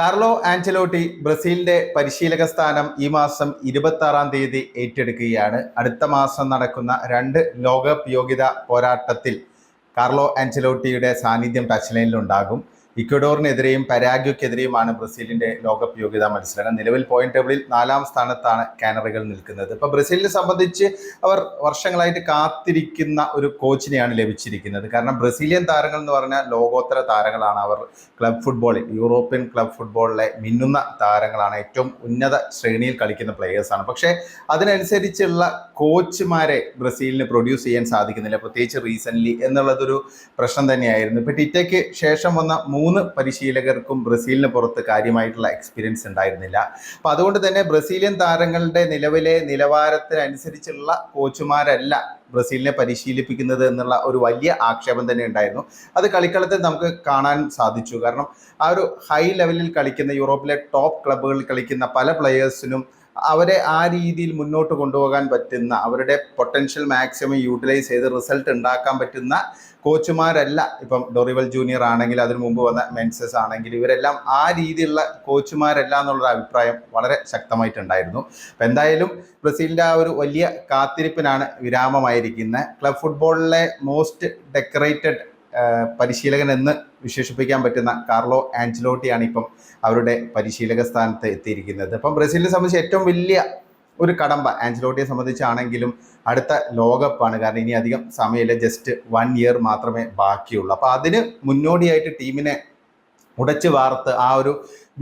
Carlo Ancelotti ബ്രസീലിന്റെ പരിശീലക സ്ഥാനം ഈ മാസം ഇരുപത്തി ആറാം തീയതി ഏറ്റെടുക്കുകയാണ്. അടുത്ത മാസം നടക്കുന്ന രണ്ട് ലോകകപ്പ് യോഗ്യതാ പോരാട്ടത്തിൽ കാർലോ ആഞ്ചലോട്ടിയുടെ സാന്നിധ്യം ടച്ച് ലൈനിൽ ഉണ്ടാകും ഇക്വഡോറിനെതിരെയും പരാഗ്വയ്ക്കെതിരെയുമാണ് ബ്രസീലിന്റെ ലോകകപ്പ് യോഗ്യതാ മത്സരം. നിലവിൽ പോയിന്റ് ടേബിളിൽ നാലാം സ്ഥാനത്താണ് കാനറികൾ നിൽക്കുന്നത്. ഇപ്പൊ ബ്രസീലിനെ സംബന്ധിച്ച് അവർ വർഷങ്ങളായിട്ട് കാത്തിരിക്കുന്ന ഒരു കോച്ചിനെയാണ് ലഭിച്ചിരിക്കുന്നത്. കാരണം ബ്രസീലിയൻ താരങ്ങൾ എന്ന് പറഞ്ഞാൽ ലോകോത്തര താരങ്ങളാണ് അവർ. ക്ലബ് ഫുട്ബോളിൽ യൂറോപ്യൻ ക്ലബ് ഫുട്ബോളിലെ മിന്നുന്ന താരങ്ങളാണ്. ഏറ്റവും ഉന്നത ശ്രേണിയിൽ കളിക്കുന്ന പ്ലേയേഴ്സാണ് പക്ഷേ അതിനനുസരിച്ചുള്ള കോച്ചുമാരെ ബ്രസീലിന് പ്രൊഡ്യൂസ് ചെയ്യാൻ സാധിക്കുന്നില്ല. പ്രത്യേകിച്ച് റീസെന്റ്ലി എന്നുള്ളതൊരു പ്രശ്നം തന്നെയായിരുന്നു. ഇപ്പൊ ടിറ്റയ്ക്ക് ശേഷം വന്ന മൂന്ന് പരിശീലകർക്കും ബ്രസീലിന് പുറത്ത് കാര്യമായിട്ടുള്ള എക്സ്പീരിയൻസ് ഉണ്ടായിരുന്നില്ല. അപ്പോൾ അതുകൊണ്ട് തന്നെ ബ്രസീലിയൻ താരങ്ങളുടെ നിലവിലെ നിലവാരത്തിനനുസരിച്ചുള്ള കോച്ചുമാരല്ല ബ്രസീലിനെ പരിശീലിപ്പിക്കുന്നത് എന്നുള്ള ഒരു വലിയ ആക്ഷേപം തന്നെ ഉണ്ടായിരുന്നു. അത് കളിക്കളത്തിൽ നമുക്ക് കാണാൻ സാധിച്ചു. കാരണം ആ ഒരു ഹൈ ലെവലിൽ കളിക്കുന്ന യൂറോപ്പിലെ ടോപ്പ് ക്ലബ്ബുകളിൽ കളിക്കുന്ന പല പ്ലെയേഴ്സിനും അവരെ ആ രീതിയിൽ മുന്നോട്ട് കൊണ്ടുപോകാൻ പറ്റുന്ന അവരുടെ പൊട്ടൻഷ്യൽ മാക്സിമം യൂട്ടിലൈസ് ചെയ്ത് റിസൾട്ട് ഉണ്ടാക്കാൻ പറ്റുന്ന കോച്ചുമാരല്ല ഇപ്പം ഡൊറിവൽ ജൂനിയർ ആണെങ്കിൽ അതിനു മുമ്പ് വന്ന മെൻസസ് ആണെങ്കിൽ ഇവരെല്ലാം ആ രീതിയിലുള്ള കോച്ചുമാരല്ല എന്നുള്ളൊരു അഭിപ്രായം വളരെ ശക്തമായിട്ടുണ്ടായിരുന്നു. അപ്പം എന്തായാലും ബ്രസീലിന്റെ ആ ഒരു വലിയ കാത്തിരിപ്പിനാണ് വിരാമമായിരിക്കുന്നത്. ക്ലബ് ഫുട്ബോളിലെ മോസ്റ്റ് ഡെക്കറേറ്റഡ് പരിശീലകൻ എന്ന് വിശേഷിപ്പിക്കാൻ പറ്റുന്ന കാർലോ ആഞ്ചലോട്ടിയാണ് ഇപ്പം അവരുടെ പരിശീലക സ്ഥാനത്ത് എത്തിയിരിക്കുന്നത്. അപ്പം ബ്രസീലിനെ സംബന്ധിച്ച് ഏറ്റവും വലിയ ഒരു കടമ്പ ആഞ്ചലോട്ടിയെ സംബന്ധിച്ചാണെങ്കിലും അടുത്ത ലോകകപ്പാണ്. കാരണം ഇനി അധികം സമയമില്ല ജസ്റ്റ് വൺ ഇയർ മാത്രമേ ബാക്കിയുള്ളൂ. അപ്പോൾ അതിന് മുന്നോടിയായിട്ട് ടീമിനെ ഉടച്ചു വാർത്ത് ആ ഒരു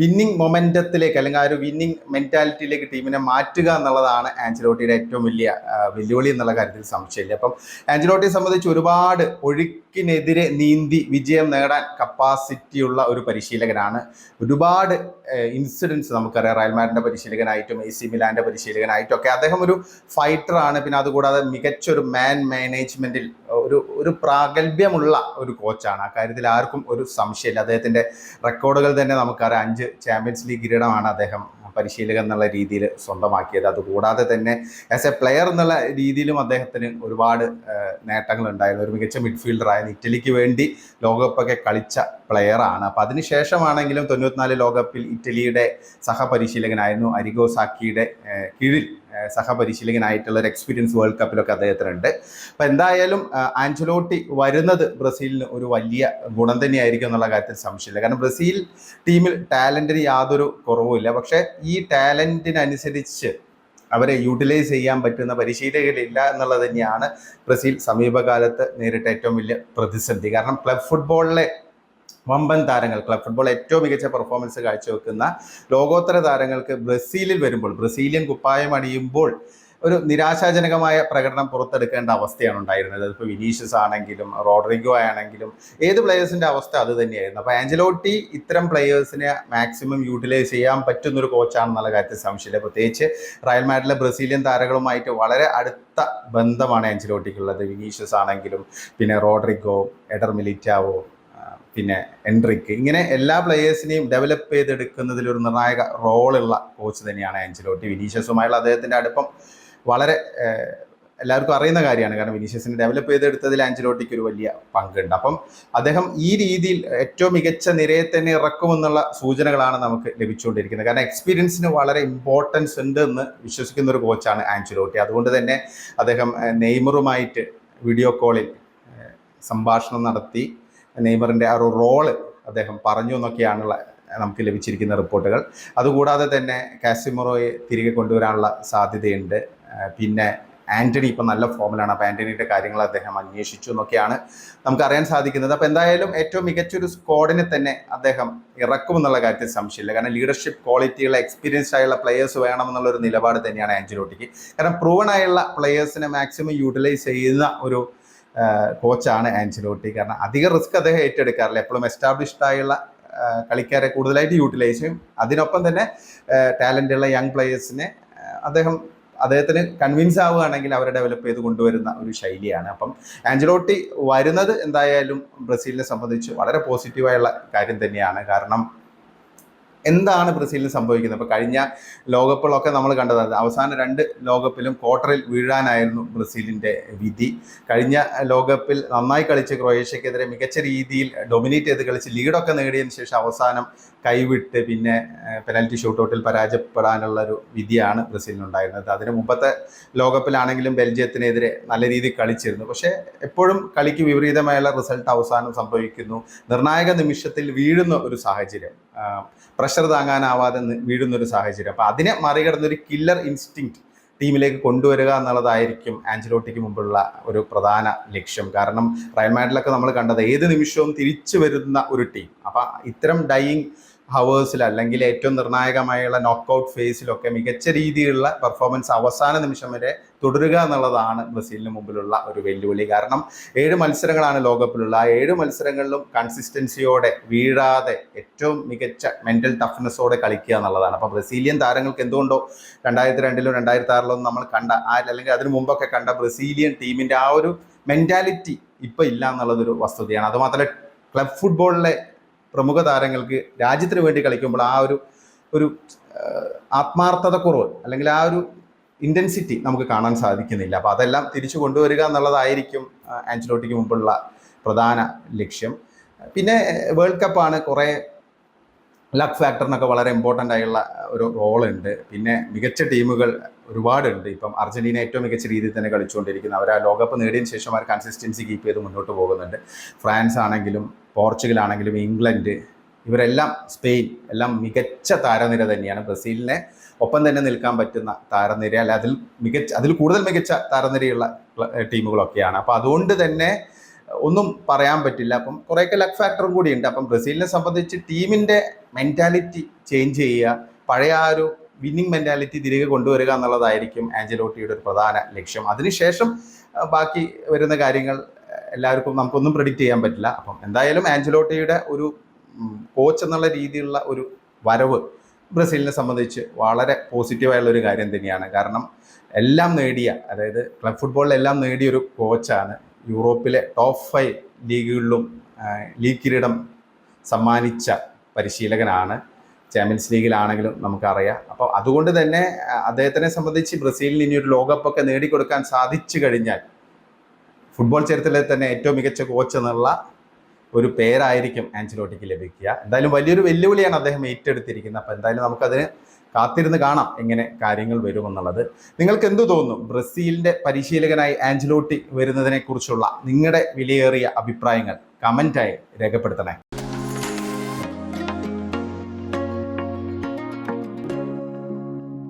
വിന്നിങ് മൊമെന്റത്തിലേക്ക് അല്ലെങ്കിൽ ആ ഒരു വിന്നിങ് മെന്റാലിറ്റിയിലേക്ക് ടീമിനെ മാറ്റുക എന്നുള്ളതാണ് ആഞ്ചലോട്ടിയുടെ ഏറ്റവും വലിയ വെല്ലുവിളി എന്നുള്ള കാര്യത്തിൽ സംശയമില്ല. അപ്പം ആഞ്ചലോട്ടിയെ സംബന്ധിച്ച് ഒരുപാട് ഒഴുക്കിനെതിരെ നീന്തി വിജയം നേടാൻ കപ്പാസിറ്റി ഉള്ള ഒരു പരിശീലകനാണ്. ഒരുപാട് ഇൻസിഡൻസ് നമുക്കറിയാം. റയൽമാരിന്റെ പരിശീലകനായിട്ടും എ സി മിലാന്റെ പരിശീലകനായിട്ടും ഒക്കെ അദ്ദേഹം ഒരു ഫൈറ്ററാണ് പിന്നെ അതുകൂടാതെ മികച്ച ഒരു മാൻ മാനേജ്മെന്റിൽ ഒരു ഒരു പ്രാഗൽഭ്യമുള്ള ഒരു കോച്ചാണ് ആ കാര്യത്തിൽ ആർക്കും ഒരു സംശയമില്ല. അദ്ദേഹത്തിന്റെ റെക്കോർഡുകൾ തന്നെ നമുക്കറിയാം. അഞ്ച് ചാമ്പ്യൻസ് ലീഗ് കിരീടമാണ് അദ്ദേഹം പരിശീലകൻ എന്നുള്ള രീതിയിൽ സ്വന്തമാക്കിയത്. അതുകൂടാതെ തന്നെ ആസ് എ പ്ലെയർ എന്നുള്ള രീതിയിലും അദ്ദേഹത്തിന് ഒരുപാട് നേട്ടങ്ങൾ ഉണ്ടായിരുന്നു ഒരു മികച്ച മിഡ്ഫീൽഡറായിരുന്നു ഇറ്റലിക്ക് വേണ്ടി ലോകകപ്പൊക്കെ കളിച്ച പ്ലെയറാണ് അപ്പോൾ അതിനുശേഷമാണെങ്കിലും തൊണ്ണൂറ്റിനാല് ലോകകപ്പിൽ ഇറ്റലിയുടെ സഹപരിശീലകനായിരുന്നു അരിഗോ സാക്കിയുടെ കീഴിൽ സഹപരിശീലകനായിട്ടുള്ള ഒരു എക്സ്പീരിയൻസ് വേൾഡ് കപ്പിലൊക്കെ അദ്ദേഹത്തിനുണ്ട്. അപ്പം എന്തായാലും ആഞ്ചലോട്ടി വരുന്നത് ബ്രസീലിന് ഒരു വലിയ ഗുണം തന്നെയായിരിക്കും എന്നുള്ള കാര്യത്തിൽ സംശയമില്ല. കാരണം ബ്രസീൽ ടീമിൽ ടാലന്റിന് യാതൊരു കുറവുമില്ല. പക്ഷേ ഈ ടാലന്റിനനുസരിച്ച് അവരെ യൂട്ടിലൈസ് ചെയ്യാൻ പറ്റുന്ന പരിശീലകരില്ല എന്നുള്ളത് തന്നെയാണ് ബ്രസീൽ സമീപകാലത്ത് നേരിട്ട ഏറ്റവും വലിയ പ്രതിസന്ധി. കാരണം ക്ലബ് ഫുട്ബോളിലെ വമ്പൻ താരങ്ങൾ. ക്ലബ് ഫുട്ബോൾ ഏറ്റവും മികച്ച പെർഫോമൻസ് കാഴ്ചവെക്കുന്ന ലോകോത്തര താരങ്ങൾക്ക് ബ്രസീലിൽ വരുമ്പോൾ ബ്രസീലിയൻ കുപ്പായം അണിയുമ്പോൾ ഒരു നിരാശാജനകമായ പ്രകടനം പുറത്തെടുക്കേണ്ട അവസ്ഥയാണ് ഉണ്ടായിരുന്നത്. അതിപ്പോൾ വിനീഷ്യസ് ആണെങ്കിലും റോഡ്രിഗോ ആണെങ്കിലും ഏത് പ്ലെയേഴ്സിന്റെ അവസ്ഥ അത് തന്നെയായിരുന്നു. അപ്പോൾ ആഞ്ചലോട്ടി ഇത്തരം പ്ലെയേഴ്സിനെ മാക്സിമം യൂട്ടിലൈസ് ചെയ്യാൻ പറ്റുന്നൊരു കോച്ചാണെന്നുള്ള കാര്യത്തിൽ സംശയമില്ല. പ്രത്യേകിച്ച് റയൽ മാഡിലെ ബ്രസീലിയൻ താരങ്ങളുമായിട്ട് വളരെ അടുത്ത ബന്ധമാണ് ആഞ്ചലോട്ടിക്കുള്ളത് വിനീഷ്യസ് ആണെങ്കിലും പിന്നെ റോഡ്രിഗോ എഡർ മിലിറ്റാവോ പിന്നെ എൻട്രിക്ക് ഇങ്ങനെ എല്ലാ പ്ലേയേഴ്സിനെയും ഡെവലപ്പ് ചെയ്തെടുക്കുന്നതിൽ ഒരു നിർണായക റോളുള്ള കോച്ച് തന്നെയാണ് ആഞ്ചലോട്ടി വിനീഷ്യസുമായുള്ള അദ്ദേഹത്തിന്റെ അടുപ്പം വളരെ എല്ലാവർക്കും അറിയുന്ന കാര്യമാണ്. കാരണം വിനീഷ്യസിനെ ഡെവലപ്പ് ചെയ്തെടുത്തതിൽ ആഞ്ചലോട്ടിക്ക് ഒരു വലിയ പങ്കുണ്ട്. അപ്പം അദ്ദേഹം ഈ രീതിയിൽ ഏറ്റവും മികച്ച നിരയെ തന്നെ ഇറക്കുമെന്നുള്ള സൂചനകളാണ് നമുക്ക് ലഭിച്ചുകൊണ്ടിരിക്കുന്നത്. കാരണം എക്സ്പീരിയൻസിന് വളരെ ഇമ്പോർട്ടൻസ് ഉണ്ട് എന്ന് വിശ്വസിക്കുന്ന ഒരു കോച്ചാണ് ആഞ്ചലോട്ടി അതുകൊണ്ട് തന്നെ അദ്ദേഹം നെയ്മറുമായിട്ട് വീഡിയോ കോളിൽ സംഭാഷണം നടത്തി നെയ്മറിന്റെ ആ ഒരു റോൾ അദ്ദേഹം പറഞ്ഞു എന്നൊക്കെയാണുള്ള നമുക്ക് ലഭിച്ചിരിക്കുന്ന റിപ്പോർട്ടുകൾ. അതുകൂടാതെ തന്നെ കാസിമറോയെ തിരികെ കൊണ്ടുവരാനുള്ള സാധ്യതയുണ്ട്. പിന്നെ ആന്റണി ഇപ്പം നല്ല ഫോമിലാണ്. അപ്പോൾ ആന്റണിയുടെ കാര്യങ്ങൾ അദ്ദേഹം അന്വേഷിച്ചു എന്നൊക്കെയാണ് നമുക്കറിയാൻ സാധിക്കുന്നത്. അപ്പോൾ എന്തായാലും ഏറ്റവും മികച്ചൊരു സ്ക്വാഡിനെ തന്നെ അദ്ദേഹം ഇറക്കുമെന്നുള്ള കാര്യത്തിൽ സംശയമില്ല. കാരണം ലീഡർഷിപ്പ് ക്വാളിറ്റിയുള്ള എക്സ്പീരിയൻസ്ഡ് ആയുള്ള പ്ലെയേഴ്സ് വേണമെന്നുള്ള ഒരു നിലപാട് തന്നെയാണ് ആഞ്ചലോട്ടിക്ക് കാരണം പ്രൂവൺ ആയുള്ള പ്ലെയേഴ്സിനെ മാക്സിമം യൂട്ടിലൈസ് ചെയ്യുന്ന ഒരു കോച്ചാണ് ആൻസിലോട്ടി. കാരണം അധിക റിസ്ക് അദ്ദേഹം ഏറ്റെടുക്കാറില്ല. എപ്പോഴും എസ്റ്റാബ്ലിഷ്ഡ് ആയുള്ള കളിക്കാരെ കൂടുതലായിട്ട് യൂട്ടിലൈസ് ചെയ്യും. അതിനൊപ്പം തന്നെ ടാലന്റ് ഉള്ള യങ് പ്ലേയേഴ്സിനെ അദ്ദേഹം അദ്ദേഹത്തിന് കൺവിൻസ് ആവുകയാണെങ്കിൽ അവരെ ഡെവലപ്പ് ചെയ്ത് കൊണ്ടുവരുന്ന ഒരു ശൈലിയാണ്. അപ്പം ആഞ്ചലോട്ടി വരുന്നത് എന്തായാലും ബ്രസീലിനെ സംബന്ധിച്ച് വളരെ പോസിറ്റീവായുള്ള കാര്യം തന്നെയാണ്. കാരണം എന്താണ് ബ്രസീലിന് സംഭവിക്കുന്നത്? അപ്പോൾ കഴിഞ്ഞ ലോകകപ്പിലൊക്കെ നമ്മൾ കണ്ടത് അവസാന രണ്ട് ലോകകപ്പിലും ക്വാർട്ടറിൽ വീഴാനായിരുന്നു ബ്രസീലിന്റെ വിധി. കഴിഞ്ഞ ലോകകപ്പിൽ നന്നായി കളിച്ച് ക്രൊയേഷ്യക്കെതിരെ മികച്ച രീതിയിൽ ഡൊമിനേറ്റ് ചെയ്ത് കളിച്ച് ലീഡൊക്കെ നേടിയതിന് ശേഷം അവസാനം കൈവിട്ട് പിന്നെ പെനാൽറ്റി ഷൂട്ടൗട്ടിൽ പരാജയപ്പെടാനുള്ള ഒരു വിധിയാണ് ബ്രസീലിനുണ്ടായിരുന്നത്. അതിന് മുമ്പത്തെ ലോകകപ്പിലാണെങ്കിലും ബെൽജിയത്തിനെതിരെ നല്ല രീതിയിൽ കളിച്ചിരുന്നു. പക്ഷേ എപ്പോഴും കളിക്ക് വിപരീതമായുള്ള റിസൾട്ട് അവസാനം സംഭവിക്കുന്നു. നിർണായക നിമിഷത്തിൽ വീഴുന്ന ഒരു സാഹചര്യം. പ്രഷർ താങ്ങാനാവാതെ വീഴുന്നൊരു സാഹചര്യം. അപ്പോൾ അതിനെ മറികടന്നൊരു കില്ലർ ഇൻസ്റ്റിങ്ക്റ്റ് ടീമിലേക്ക് കൊണ്ടുവരിക എന്നുള്ളതായിരിക്കും ആഞ്ചലോട്ടിക്ക് മുമ്പുള്ള ഒരു പ്രധാന ലക്ഷ്യം. കാരണം റയൽ മാഡ്രിലൊക്കെ നമ്മൾ കണ്ടത് ഏത് നിമിഷവും തിരിച്ചു വരുന്ന ഒരു ടീം. അപ്പം ഇത്തരം ഡൈയിങ് ഹവേഴ്സിൽ അല്ലെങ്കിൽ ഏറ്റവും നിർണായകമായുള്ള നോക്കൗട്ട് ഫേസിലൊക്കെ മികച്ച രീതിയിലുള്ള പെർഫോമൻസ് അവസാന നിമിഷം വരെ തുടരുക എന്നുള്ളതാണ് ബ്രസീലിന് മുമ്പിലുള്ള ഒരു വെല്ലുവിളി. കാരണം ഏഴ് മത്സരങ്ങളാണ് ലോകകപ്പിലുള്ള. ആ ഏഴ് മത്സരങ്ങളിലും കൺസിസ്റ്റൻസിയോടെ വീഴാതെ ഏറ്റവും മികച്ച മെന്റൽ ടഫ്നെസ്സോടെ കളിക്കുക എന്നുള്ളതാണ്. അപ്പോൾ ബ്രസീലിയൻ താരങ്ങൾക്ക് എന്തുകൊണ്ടോ രണ്ടായിരത്തി രണ്ടിലും രണ്ടായിരത്തി ആറിലും നമ്മൾ കണ്ട ആ അല്ലെങ്കിൽ അതിനു മുമ്പൊക്കെ കണ്ട ബ്രസീലിയൻ ടീമിന്റെ ആ ഒരു മെന്റാലിറ്റി ഇപ്പൊ ഇല്ല എന്നുള്ളതൊരു വസ്തുതയാണ്. അതുമാത്രമല്ല ക്ലബ് ഫുട്ബോളിലെ പ്രമുഖ താരങ്ങൾക്ക് രാജ്യത്തിന് വേണ്ടി കളിക്കുമ്പോൾ ആ ഒരു ഒരു ആത്മാർത്ഥതക്കുറവ് അല്ലെങ്കിൽ ആ ഒരു ഇന്റൻസിറ്റി നമുക്ക് കാണാൻ സാധിക്കുന്നില്ല. അപ്പോൾ അതെല്ലാം തിരിച്ചു കൊണ്ടുവരിക എന്നുള്ളതായിരിക്കും ആഞ്ചലോട്ടിക്ക് മുമ്പുള്ള പ്രധാന ലക്ഷ്യം. പിന്നെ വേൾഡ് കപ്പാണ് കുറേ ലക്ക് ഫാക്ടറിനൊക്കെ വളരെ ഇമ്പോർട്ടന്റ് ആയുള്ള ഒരു റോളുണ്ട് പിന്നെ മികച്ച ടീമുകൾ ഒരുപാടുണ്ട്. ഇപ്പം അർജന്റീന ഏറ്റവും മികച്ച രീതിയിൽ തന്നെ കളിച്ചുകൊണ്ടിരിക്കുന്നു. അവർ ആ ലോകകപ്പ് നേടിയതിന് ശേഷം അവർ കൺസിസ്റ്റൻസി കീപ്പ് ചെയ്ത് മുന്നോട്ട് പോകുന്നുണ്ട്. ഫ്രാൻസ് ആണെങ്കിലും പോർച്ചുഗൽ ആണെങ്കിലും ഇംഗ്ലണ്ട് ഇവരെല്ലാം സ്പെയിൻ എല്ലാം മികച്ച താരനിര തന്നെയാണ്. ബ്രസീലിനെ ഒപ്പം തന്നെ നിൽക്കാൻ പറ്റുന്ന താരനിര അല്ല അതിൽ മികച്ച അതിൽ കൂടുതൽ മികച്ച താരനിരയുള്ള ടീമുകളൊക്കെയാണ്. അപ്പോൾ അതുകൊണ്ട് തന്നെ ഒന്നും പറയാൻ പറ്റില്ല. അപ്പം കുറേയൊക്കെ ലക്ക് ഫാക്ടറും കൂടിയുണ്ട്. അപ്പം ബ്രസീലിനെ സംബന്ധിച്ച് ടീമിന്റെ മെന്റാലിറ്റി ചേഞ്ച് ചെയ്യുക പഴയ ആ ഒരു വിന്നിങ് മെന്റാലിറ്റി തിരികെ കൊണ്ടുവരിക എന്നുള്ളതായിരിക്കും ആഞ്ചലോട്ടിയുടെ ഒരു പ്രധാന ലക്ഷ്യം. അതിനുശേഷം ബാക്കി വരുന്ന കാര്യങ്ങൾ എല്ലാവർക്കും നമുക്കൊന്നും പ്രെഡിക്റ്റ് ചെയ്യാൻ പറ്റില്ല. അപ്പം എന്തായാലും ആഞ്ചലോട്ടിയുടെ ഒരു കോച്ച് എന്നുള്ള രീതിയിലുള്ള ഒരു വരവ് ബ്രസീലിനെ സംബന്ധിച്ച് വളരെ പോസിറ്റീവായുള്ള ഒരു കാര്യം തന്നെയാണ്. കാരണം എല്ലാം നേടിയ അതായത് ക്ലബ് ഫുട്ബോളിലെല്ലാം നേടിയൊരു കോച്ചാണ് യൂറോപ്പിലെ ടോപ്പ് ഫൈവ് ലീഗുകളിലും ലീഗ് കിരീടം സമ്മാനിച്ച പരിശീലകനാണ്. ചാമ്പ്യൻസ് ലീഗിലാണെങ്കിലും നമുക്കറിയാം. അപ്പോൾ അതുകൊണ്ട് തന്നെ അദ്ദേഹത്തിനെ സംബന്ധിച്ച് ബ്രസീലിന് ഇനി ഒരു ലോകകപ്പൊക്കെ നേടിക്കൊടുക്കാൻ സാധിച്ചു കഴിഞ്ഞാൽ ഫുട്ബോൾ ചരിത്രത്തിലെ തന്നെ ഏറ്റവും മികച്ച കോച്ച് എന്നുള്ള ഒരു പേരായിരിക്കും ആൻസിലോട്ടിക്ക് ലഭിക്കുക. എന്തായാലും വലിയൊരു വെല്ലുവിളിയാണ് അദ്ദേഹം ഏറ്റെടുത്തിരിക്കുന്നത്. അപ്പോൾ എന്തായാലും നമുക്കതിന് കാത്തിരുന്ന് കാണാം എങ്ങനെ കാര്യങ്ങൾ വരുമെന്നുള്ളത്. നിങ്ങൾക്ക് എന്തു തോന്നുന്നു? ബ്രസീലിന്റെ പരിശീലകനായി ആഞ്ചലോട്ടി വരുന്നതിനെക്കുറിച്ചുള്ള നിങ്ങളുടെ വിലയേറിയ അഭിപ്രായങ്ങൾ കമന്റായി രേഖപ്പെടുത്തണേ.